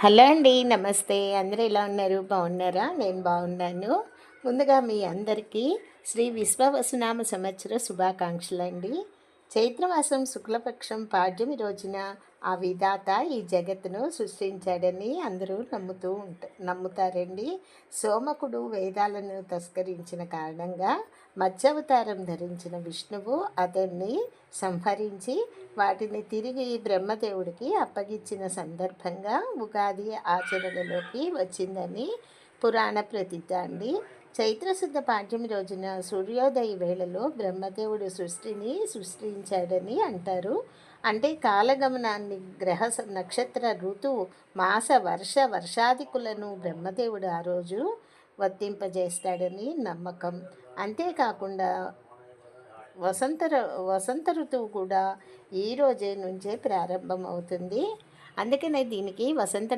Hello అండి నమస్తే. అందరూ ఎలా ఉన్నారు? బాగున్నారా? నేను బాగున్నాను. ముందుగా మీ అందరికీ శ్రీ విశ్వవసునామ సంవత్సర శుభాకాంక్షలు అండి చైత్రమాసం శుక్లపక్షం పాడ్యమి రోజున ఆ విధాత ఈ జగత్తును సృష్టించాడని అందరూ నమ్ముతూ ఉంట నమ్ముతారండి. సోమకుడు వేదాలను తస్కరించిన కారణంగా మత్స్యావతారం ధరించిన విష్ణువు అతన్ని సంహరించి వాటిని తిరిగి బ్రహ్మదేవుడికి అప్పగించిన సందర్భంగా ఉగాది ఆచరణలోకి వచ్చిందని పురాణ ప్రతిత అండి. చైత్రశుద్ధ పాఠ్యమి రోజున సూర్యోదయ వేళలో బ్రహ్మదేవుడు సృష్టిని సృష్టించాడని అంటారు. అంటే కాలగమనాన్ని గ్రహ స- నక్షత్ర ఋతువు మాస వర్ష వర్షాదికులను బ్రహ్మదేవుడు ఆ రోజు వర్తింపజేస్తాడని నమ్మకం. అంతేకాకుండా వసంత వసంత ఋతువు కూడా ఈ రోజే నుంచే ప్రారంభమవుతుంది. అందుకనే దీనికి వసంత